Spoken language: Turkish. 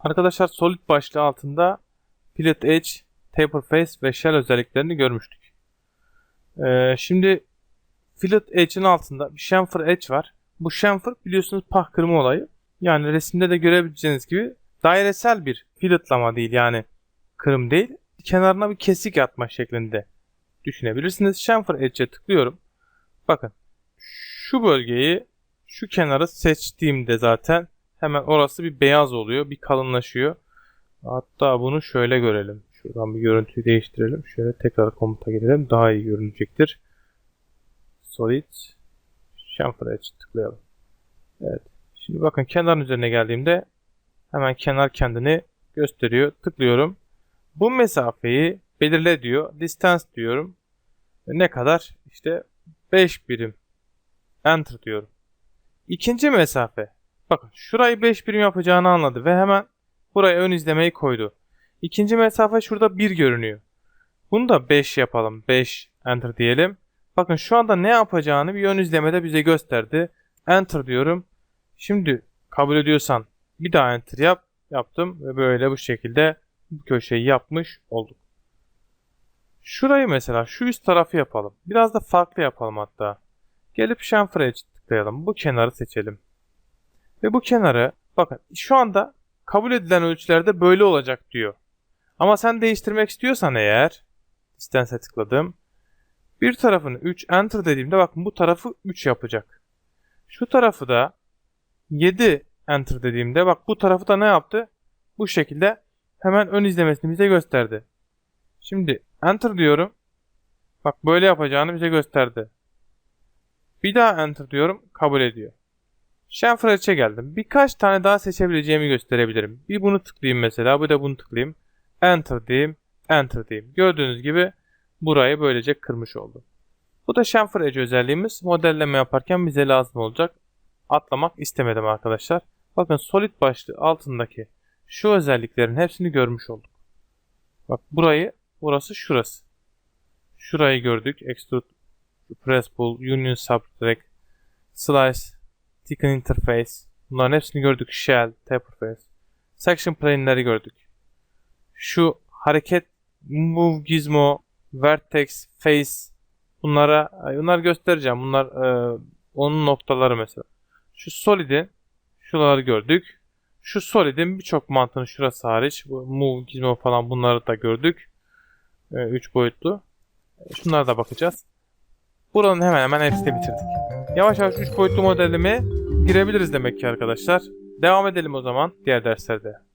Arkadaşlar Solid başlığı altında Fillet Edge, Taper Face ve Shell özelliklerini görmüştük. Ee, şimdi Fillet Edge'in altında bir Chamfer Edge var. Bu chamfer biliyorsunuz pah kırma olayı. Yani resimde de görebileceğiniz gibi dairesel bir filetlama değil yani kırım değil. Kenarına bir kesik atma şeklinde düşünebilirsiniz. Chamfer Edge'e tıklıyorum. Bakın şu bölgeyi şu kenarı seçtiğimde zaten hemen orası bir beyaz oluyor. Bir kalınlaşıyor. Hatta bunu şöyle görelim. Şuradan bir görüntüyü değiştirelim. Şöyle tekrar komuta girelim. Daha iyi görünecektir. Solid Chamfer Edge tıklayalım. Evet. Şimdi bakın kenarın üzerine geldiğimde hemen kenar kendini gösteriyor. Tıklıyorum. Bu mesafeyi belirle diyor. Distance diyorum. Ne kadar? İşte 5 birim. Enter diyorum. İkinci mesafe. Bakın şurayı 5 birim yapacağını anladı ve hemen buraya ön izlemeyi koydu. İkinci mesafe şurada 1 görünüyor. Bunu da 5 yapalım. 5 enter diyelim. Bakın şu anda ne yapacağını bir ön izlemede bize gösterdi. Enter diyorum. Şimdi kabul ediyorsan bir daha enter yap. Yaptım ve böyle bu şekilde bu köşeyi yapmış olduk. Şurayı mesela şu üst tarafı yapalım. Biraz da farklı yapalım hatta. Gelip chamfer'e tıklayalım. Bu kenarı seçelim. Ve bu kenarı bakın şu anda kabul edilen ölçülerde böyle olacak diyor. Ama sen değiştirmek istiyorsan eğer distance'e tıkladım. Bir tarafını 3 enter dediğimde bakın bu tarafı 3 yapacak. Şu tarafı da 7 enter dediğimde bak bu tarafı da ne yaptı? Bu şekilde hemen ön izlemesini bize gösterdi. Şimdi enter diyorum. Bak böyle yapacağını bize gösterdi. Bir daha enter diyorum. Kabul ediyor. Chamfer'e geldim. Birkaç tane daha seçebileceğimi gösterebilirim. Bir bunu tıklayayım mesela. Bir de bunu tıklayayım. Enter diyeyim. Enter diyeyim. Gördüğünüz gibi burayı böylece kırmış oldum. Bu da Chamfer Edge özelliğimiz. Modelleme yaparken bize lazım olacak. Atlamak istemedim arkadaşlar. Bakın Solid başlığı altındaki şu özelliklerin hepsini görmüş olduk. Bak burayı, burası şurası. Şurayı gördük. Extrude, Press Pull, Union Subtract, Slice, Thicken Interface. Bunların hepsini gördük. Shell, Taper Face. Section Plane'leri gördük. Şu hareket Move Gizmo, Vertex, Face bunlara bunlar göstereceğim. Bunlar e, onun noktaları mesela. Şu Solid'in şuraları gördük. Şu Solid'in birçok mantığını şurası hariç. Move, Gizmo falan bunları da gördük. 3 boyutlu. Şunlara da bakacağız. Buranın hemen hemen hepsini bitirdik. Yavaş yavaş 3 boyutlu modelimi girebiliriz demek ki arkadaşlar. Devam edelim o zaman diğer derslerde.